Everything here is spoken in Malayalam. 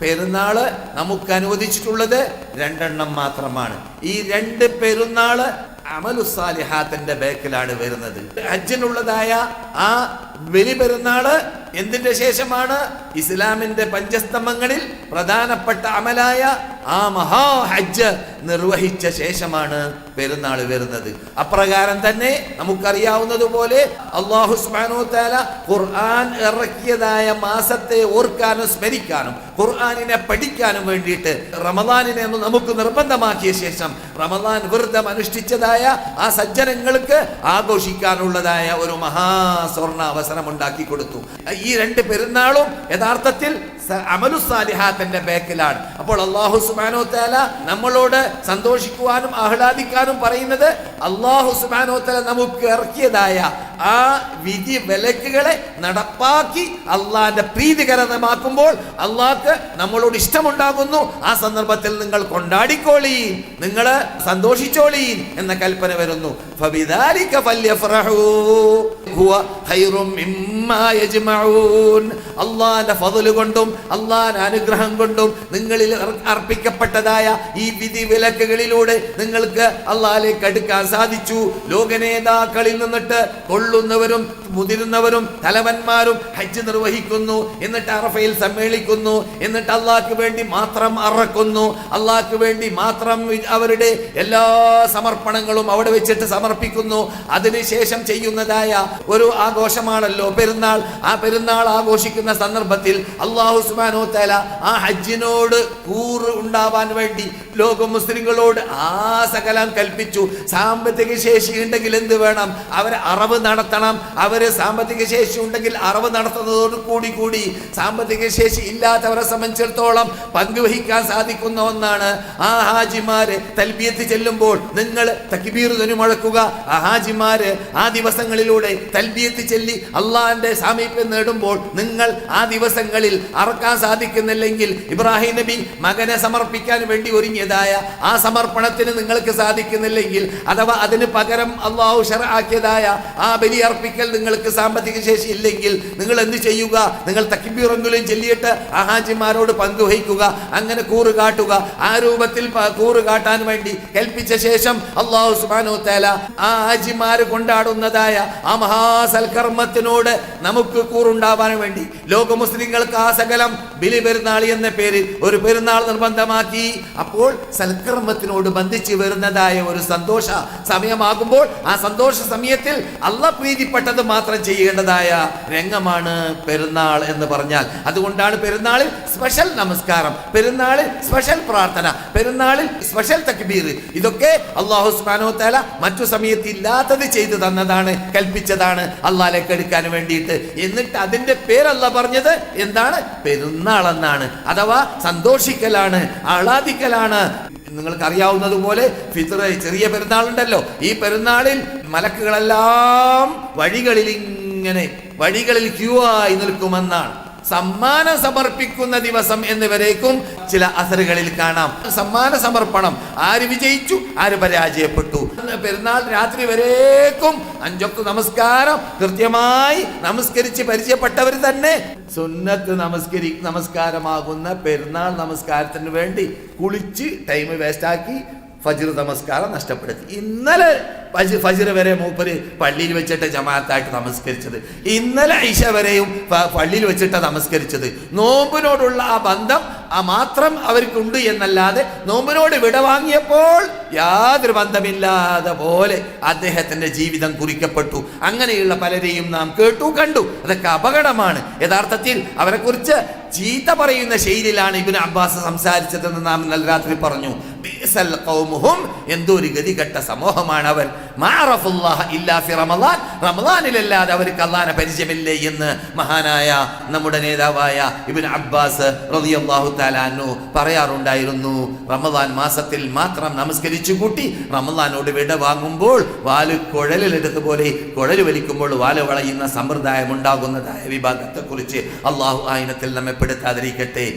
പെരുന്നാൾ നമുക്ക് അനുവദിച്ചിട്ടുള്ളത് രണ്ടെണ്ണം മാത്രമാണ്. ഈ രണ്ട് പെരുന്നാൾ അമലുസാലിഹാത്തിന്റെ ബേക്കിലാണ് വരുന്നത്. ഹജ്ജിനുള്ളതായ ആ ബലി പെരുന്നാൾ എന്തിന്റെ ശേഷമാണ്? ഇസ്ലാമിന്റെ പഞ്ചസ്തംഭങ്ങളിൽ പ്രധാനപ്പെട്ട അമലായ ആ മഹാ ഹജ്ജ് നിർവഹിച്ച ശേഷമാണ് പെരുന്നാൾ വരുന്നത്. അപ്രകാരം തന്നെ നമുക്കറിയാവുന്നതുപോലെ അള്ളാഹു സുബ്ഹാനഹു തആല ഖുർആൻ ഇറക്കിയതായ മാസത്തെ ഓർക്കാനും സ്മരിക്കാനും ഖുർആാനിനെ പഠിക്കാനും വേണ്ടിയിട്ട് റമദാനിനെ നമുക്ക് നിർബന്ധമാക്കിയ ശേഷം റമദാൻ വ്രതം അനുഷ്ഠിച്ചതായ ആ സജ്ജനങ്ങൾക്ക് ആഘോഷിക്കാനുള്ളതായ ഒരു മഹാസ്വർണ അവസരം ഉണ്ടാക്കി കൊടുത്തു. ഈ രണ്ട് പെരുന്നാളും യഥാർത്ഥത്തിൽ അമലുസാലിഹാത്തിന്റെ അമലു സാലിഹാത്തിന്റെ ബേക്കിലാണ്. അപ്പോൾ അള്ളാഹു സുബാനോ താല നമ്മളോട് സന്തോഷിക്കുവാനും ആഹ്ലാദിക്കാനും പറയുന്നത് അള്ളാഹു സുബാനോ താല നമുക്ക് ഇറക്കിയതായ ആ വിധി വിലക്കുകളെ നടപ്പാക്കി അള്ളാന്റെ പ്രീതികരമാക്കുമ്പോൾ അള്ളാഹ്ക്ക് നമ്മളോട് ഇഷ്ടമുണ്ടാകുന്നു. ആ സന്ദർഭത്തിൽ നിങ്ങൾ കൊണ്ടാടിക്കോളീൻ. നിങ്ങൾ സന്തോഷിച്ചോളീൻ എന്ന കൽപ്പന വരുന്നു അള്ളാന്റെ ഫതിൽ കൊണ്ടും അള്ളാന്റെ അനുഗ്രഹം കൊണ്ടും നിങ്ങളിൽ അർപ്പിക്കപ്പെട്ടതായ ഈ വിധി വിലക്കുകളിലൂടെ നിങ്ങൾക്ക് അള്ളാലേക്ക് അടുക്കാൻ സാധിച്ചു. ലോകനേതാക്കളിൽ നിന്നിട്ട് കൊള്ളുന്നവരും മുതിരുന്നവരും തലവന്മാരും ഹജ്ജ് നിർവഹിക്കുന്നു. എന്നിട്ട് അറഫയിൽ സമ്മേളിക്കുന്നു. എന്നിട്ട് അള്ളാഹ്ക്ക് വേണ്ടി മാത്രം അറക്കുന്നു. അള്ളാഹ്ക്ക് വേണ്ടി മാത്രം അവരുടെ എല്ലാ സമർപ്പണങ്ങളും അവിടെ വെച്ചിട്ട് സമർ സമർപ്പിക്കുന്നു. അതിനുശേഷം ചെയ്യുന്നതായ ഒരു ആഘോഷമാണല്ലോ. പെരുന്നാൾ. ആ പെരുന്നാൾ ആഘോഷിക്കുന്ന സന്ദർഭത്തിൽ അള്ളാഹു സുബാനോ തല ആ ഹജ്ജിനോട് കൂറ് ഉണ്ടാവാൻ വേണ്ടി ലോക മുസ്ലിങ്ങളോട് ആ സകലം കൽപ്പിച്ചു. സാമ്പത്തിക ശേഷി ഉണ്ടെങ്കിൽ എന്ത് വേണം? അവരെ അറവ് നടത്തണം. അവർ സാമ്പത്തിക ശേഷി ഉണ്ടെങ്കിൽ അറവ് നടത്തുന്നതോട് കൂടി കൂടി സാമ്പത്തിക ശേഷി ഇല്ലാത്തവരെ സംബന്ധിച്ചിടത്തോളം പങ്കുവഹിക്കാൻ സാധിക്കുന്ന ഒന്നാണ്. ആ ഹാജിമാര് തൽബിയത്ത് ചെല്ലുമ്പോൾ നിങ്ങൾ തക്ബീർ ധ്വനി മുഴക്കുക ആ ഹാജിമാര് ആ ദിവസങ്ങളിലൂടെ തൽബിയത്ത് ചെല്ലി അള്ളാഹിന്റെ സാമീപ്യം നേടുമ്പോൾ നിങ്ങൾ ആ ദിവസങ്ങളിൽ അറക്കാൻ സാധിക്കുന്നില്ലെങ്കിൽ ഇബ്രാഹിം നബി മകനെ സമർപ്പിക്കാൻ വേണ്ടി ഒരുങ്ങിയതായ ആ സമർപ്പണത്തിന് നിങ്ങൾക്ക് സാധിക്കുന്നില്ലെങ്കിൽ അഥവാ അതിന് പകരം അള്ളാഹു ഷറാക്കിയതായ ആ ബലി അർപ്പിക്കൽ നിങ്ങൾക്ക് സാമ്പത്തിക ശേഷി ഇല്ലെങ്കിൽ നിങ്ങൾ എന്ത് ചെയ്യുക? നിങ്ങൾ തക്കിബീറെങ്കിലും ചെല്ലിയിട്ട് ആ ഹാജിമാരോട് പങ്കുവഹിക്കുക അങ്ങനെ കൂറ് കാട്ടുക. ആ രൂപത്തിൽ കൂറ് കാട്ടാൻ വേണ്ടി കൽപ്പിച്ച ശേഷം അള്ളാഹു സുബാനോ തേല ആ ഹാജിമാര് കൊണ്ടാടുന്നതായ ആ മഹാസൽക്കർമ്മത്തിനോട് നമുക്ക് കൂറുണ്ടാവാൻ വേണ്ടി ലോക മുസ്ലിങ്ങൾക്ക് ആ സകലം ബലി പെരുന്നാൾ എന്ന പേരിൽ ഒരു പെരുന്നാൾ നിർബന്ധമാക്കി. അപ്പോൾ സൽക്കർമ്മത്തിനോട് ബന്ധിച്ച് വരുന്നതായ ഒരു സന്തോഷ സമയമാകുമ്പോൾ ആ സന്തോഷ സമയത്തിൽ അല്ല പ്രീതിപ്പെട്ടത് മാത്രം ചെയ്യേണ്ടതായ രംഗമാണ് പെരുന്നാൾ എന്ന് പറഞ്ഞാൽ. അതുകൊണ്ടാണ് പെരുന്നാളിൽ സ്പെഷ്യൽ നമസ്കാരം പെരുന്നാളിൽ സ്പെഷ്യൽ പ്രാർത്ഥന പെരുന്നാളിൽ സ്പെഷ്യൽ തക്ബീർ. ഇതൊക്കെ അള്ളാഹു സുബ്ഹാനഹു തആല മറ്റു സമയത്ത് ഇല്ലാത്തത് ചെയ്തു തന്നതാണ് കൽപ്പിച്ചതാണ് അള്ളാലേക്ക് എടുക്കാൻ വേണ്ടിയിട്ട്. എന്നിട്ട് അതിന്റെ പേരല്ല പറഞ്ഞത്? എന്താണ്? പെരുന്നാളെന്നാണ്. അഥവാ സന്തോഷിക്കലാണ് ആഹ്ലാദിക്കലാണ്. നിങ്ങൾക്ക് അറിയാവുന്നതുപോലെ ഫിത്ര ചെറിയ പെരുന്നാളുണ്ടല്ലോ. ഈ പെരുന്നാളിൽ മലക്കുകളെല്ലാം വഴികളിൽ ഇങ്ങനെ വഴികളിൽ ക്യൂ ആയി നിൽക്കുമെന്നാണ്. സമ്മാനം സമർപ്പിക്കുന്ന ദിവസം എന്നിവരേക്കും ചില അസറുകളിൽ കാണാം. സമ്മാന സമർപ്പണം. ആര് വിജയിച്ചു? ആര് പരാജയപ്പെട്ടു? പെരുന്നാൾ രാത്രി വരേക്കും അഞ്ചൊക്കെ നമസ്കാരം. കൃത്യമായി നമസ്കരിച്ച് പരിചയപ്പെട്ടവർ തന്നെ സുന്നത്ത് നമസ്കരി നമസ്കാരമാകുന്ന പെരുന്നാൾ നമസ്കാരത്തിന് വേണ്ടി കുളിച്ച് ടൈം വേസ്റ്റാക്കി ഫജിർ നമസ്കാരം നഷ്ടപ്പെടുത്തി. ഇന്നലെ ഫജ്ർ വരെ മൂപ്പര് പള്ളിയിൽ വെച്ചിട്ട് ജമാഅത്തായിട്ട് നമസ്കരിച്ചത്. ഇന്നലെ ഐഷ വരെയും പള്ളിയിൽ വെച്ചിട്ട് നമസ്കരിച്ചത്. നോമ്പിനോടുള്ള ആ ബന്ധം ആ മാത്രം അവർക്കുണ്ട് എന്നല്ലാതെ നോമ്പിനോട് വിട വാങ്ങിയപ്പോൾ യാതൊരു ബന്ധമില്ലാതെ പോലെ അദ്ദേഹത്തിന്റെ ജീവിതം കുറിക്കപ്പെട്ടു. അങ്ങനെയുള്ള പലരെയും നാം കേട്ടു കണ്ടു. അതൊക്കെ അപകടമാണ്. യഥാർത്ഥത്തിൽ അവരെ കുറിച്ച് ചീത്ത പറയുന്ന ശൈലിയിലാണ് ഇബിൻ അബ്ബാസ് സംസാരിച്ചതെന്ന് നാം ഇന്നലെ രാത്രി പറഞ്ഞു. എന്തൊരു ഗതികെട്ട സമൂഹമാണ് അവൻ റമദാനിലല്ലാതെ അവർക്ക് അള്ളാനെ പരിചയമില്ലേ എന്ന് മഹാനായ നമ്മുടെ നേതാവായ ഇബിൻ അബ്ബാസ് റളിയല്ലാഹു തആല അൻഹു പറയാറുണ്ടായിരുന്നു. റമദാൻ മാസത്തിൽ മാത്രം നമസ്കരിച്ചു കൂട്ടി റമദാനോട് വിട വാങ്ങുമ്പോൾ വാൽ കുഴലിലെടുത്തുപോലെ കുഴൽ വലിക്കുമ്പോൾ വാൽ വളയുന്ന സമ്പ്രദായം ഉണ്ടാകുന്നതായ വിഭാഗത്തെക്കുറിച്ച് അള്ളാഹു ആയിനത്തിൽ നമ്മെ പെടുത്താതിരിക്കട്ടെ.